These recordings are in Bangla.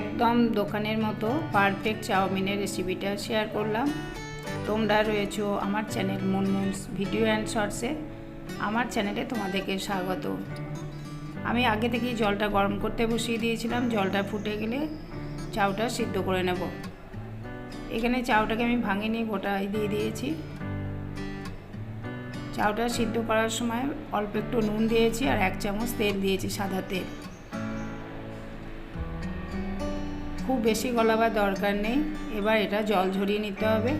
একদম দোকানের মতো পারফেক্ট চাউমিনের রেসিপিটা শেয়ার করলাম। তোমরা রয়েছো আমার চ্যানেল মুনমুনস ভিডিও অ্যান্ড শর্টসে আমার চ্যানেলে তোমাদেরকে স্বাগত। আমি আগে থেকেই জলটা গরম করতে বসিয়ে দিয়েছিলাম, জলটা ফুটে গেলে চাউটা সিদ্ধ করে নেব। এখানে চাউটাকে আমি ভাঙে নিয়ে গোটাই দিয়ে দিয়েছি। চাউটা সিদ্ধ করার সময় অল্প একটু নুন দিয়েছি আর এক চামচ তেল দিয়েছি সাদা তেল। খুব বেশি গলাবার দরকার নেই। এবার এটা জল ঝরিয়ে নিতে হবে।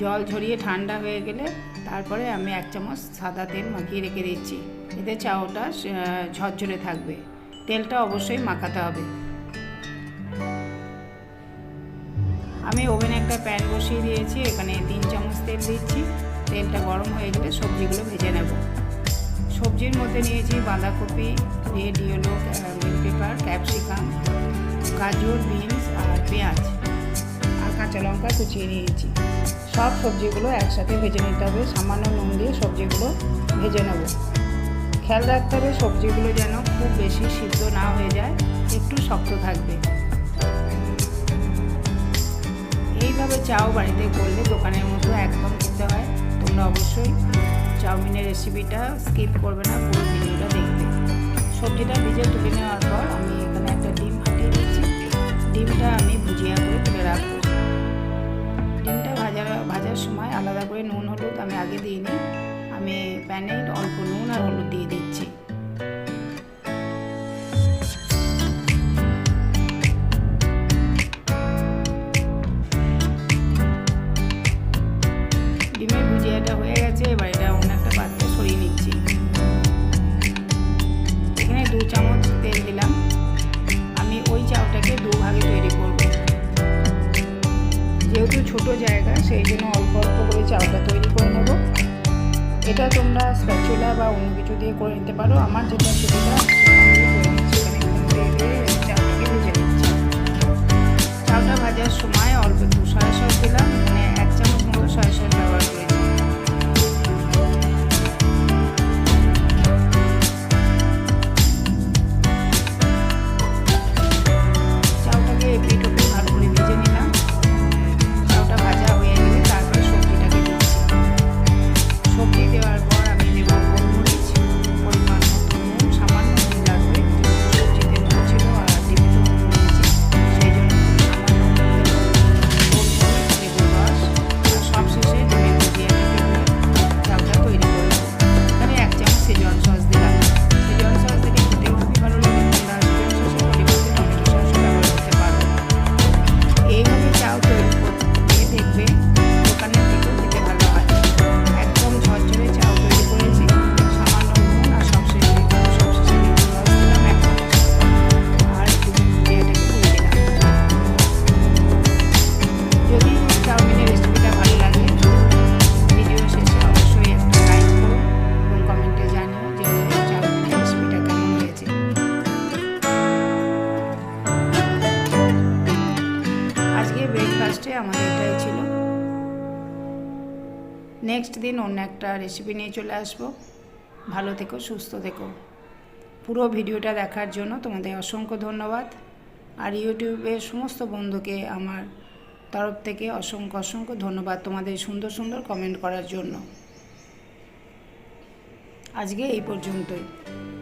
জল ঝরিয়ে ঠান্ডা হয়ে গেলে তারপরে আমি এক চামচ সাদা তেল মাখিয়ে রেখে দিচ্ছি। এতে চাউটা ঝরঝরে থাকবে। তেলটা অবশ্যই মাখাতে হবে। আমি ওভেনে একটা প্যান বসিয়ে দিয়েছি। এখানে তিন চামচ তেল দিচ্ছি। তেলটা গরম হয়ে গেলে সবজিগুলো ভেজে নেব। সবজির মধ্যে নিয়েছি বাঁধাকপি, রেড ইয়েলো পেপার ক্যাপসিকাম গাজর বিনস আর পেঁয়াজ আর কাঁচা লঙ্কা কুচিয়ে নিয়েছি। সব সবজিগুলো একসাথে ভেজে নিতে হবে। সামান্য নুন দিয়ে সবজিগুলো ভেজে নেব। খেয়াল রাখতে হবে সবজিগুলো যেন খুব বেশি সিদ্ধ না হয়ে যায়, একটু শক্ত থাকবে। এইভাবে চাও বাড়িতে করলে দোকানের মতো একদম খেতে হয়। তোমরা অবশ্যই চাউমিনের রেসিপিটা স্কিপ করবে না, পুরো ভিডিওটা দেখবে। সবজিটা ভিজে তুলে নেওয়ার পর আমি করে নুন, হলুদ আমি আগে দিইনি আমি প্যানে অল্প নুন আর হলুদ দিয়ে দিচ্ছি। ডিমের ভুজিয়াটা হয়ে গেছে, এবার এটা অন্য একটা পাত্রে সরিয়ে নিচ্ছি। এখানে দু চামচ তেল দিলাম। আমি ওই চাউটাকে দু ভাগে তৈরি করব। যেহেতু ছোট জায়গা, সেই জন্য অল্প চাউটা তৈরি করে নেব। এটা তোমরা স্প্যাচুলা বা অন্য কিছু দিয়ে করে নিতে পারো। আমার যেটা সুবিধা আমাদের এটাই ছিল। নেক্সট দিন অন্য একটা রেসিপি নিয়ে চলে আসব। ভালো থেকো, সুস্থ থেকো। পুরো ভিডিওটা দেখার জন্য তোমাদের অসংখ্য ধন্যবাদ। আর ইউটিউবের সমস্ত বন্ধুকে আমার তরফ থেকে অসংখ্য অসংখ্য ধন্যবাদ তোমাদের সুন্দর সুন্দর কমেন্ট করার জন্য। আজকে এই পর্যন্তই।